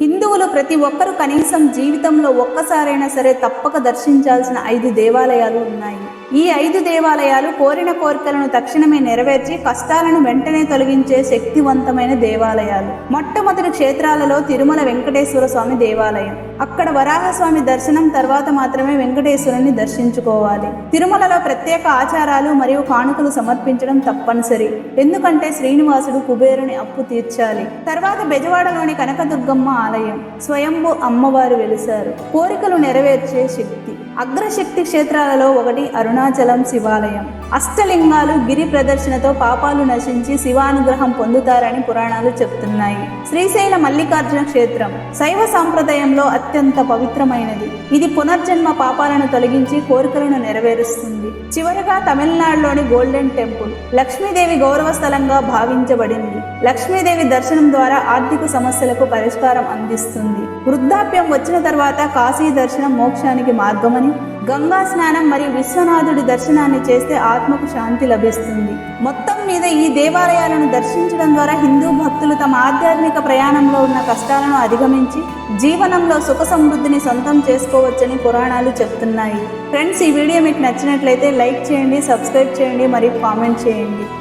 హిందువులు ప్రతి ఒక్కరూ కనీసం జీవితంలో ఒక్కసారైనా సరే తప్పక దర్శించాల్సిన ఐదు దేవాలయాలు ఉన్నాయి. ఈ ఐదు దేవాలయాలు కోరిన కోరికలను తక్షణమే నెరవేర్చి కష్టాలను వెంటనే తొలగించే శక్తివంతమైన దేవాలయాలు. మొట్టమొదటి క్షేత్రాలలో తిరుమల వెంకటేశ్వర స్వామి దేవాలయం. అక్కడ వరాహస్వామి దర్శనం తర్వాత మాత్రమే వెంకటేశ్వరుని దర్శించుకోవాలి. తిరుమలలో ప్రత్యేక ఆచారాలు మరియు కానుకలు సమర్పించడం తప్పనిసరి. ఎందుకంటే శ్రీనివాసుడు కుబేరుని అప్పు తీర్చాలి. తర్వాత బెజవాడలోని కనకదుర్గమ్మ ఆలయం. స్వయంభూ అమ్మవారు వెలిశారు. కోరికలు నెరవేర్చే శక్తి. అగ్రశక్తి క్షేత్రాలలో ఒకటి అరుణాచలం శివాలయం. అష్టలింగాలు గిరి ప్రదర్శనతో పాపాలు నశించి శివానుగ్రహం పొందుతారని పురాణాలు చెప్తున్నాయి. శ్రీశైల మల్లికార్జున క్షేత్రం శైవ సాంప్రదాయంలో అత్యంత పవిత్రమైనది. ఇది పునర్జన్మ పాపాలను తొలగించి కోరికలను నెరవేరుస్తుంది. చివరగా తమిళనాడులోని గోల్డెన్ టెంపుల్ లక్ష్మీదేవి గౌరవ స్థలంగా భావించబడింది. లక్ష్మీదేవి దర్శనం ద్వారా ఆర్థిక సమస్యలకు పరిష్కారం అందిస్తుంది. వృద్ధాప్యం వచ్చిన తర్వాత కాశీ దర్శనం మోక్షానికి మార్గమని గంగా స్నానం మరియు విశ్వనాథుడి దర్శనాన్ని చేస్తే ఆత్మకు శాంతి లభిస్తుంది. మొత్తం మీద ఈ దేవాలయాలను దర్శించడం ద్వారా హిందూ భక్తులు తమ ఆధ్యాత్మిక ప్రయాణంలో ఉన్న కష్టాలను అధిగమించి జీవనంలో సుఖ సమృద్ధిని సొంతం చేసుకోవచ్చని పురాణాలు చెప్తున్నాయి. ఫ్రెండ్స్ ఈ వీడియో మీకు నచ్చినట్లయితే లైక్ చేయండి సబ్స్క్రైబ్ చేయండి మరియు కామెంట్ చేయండి.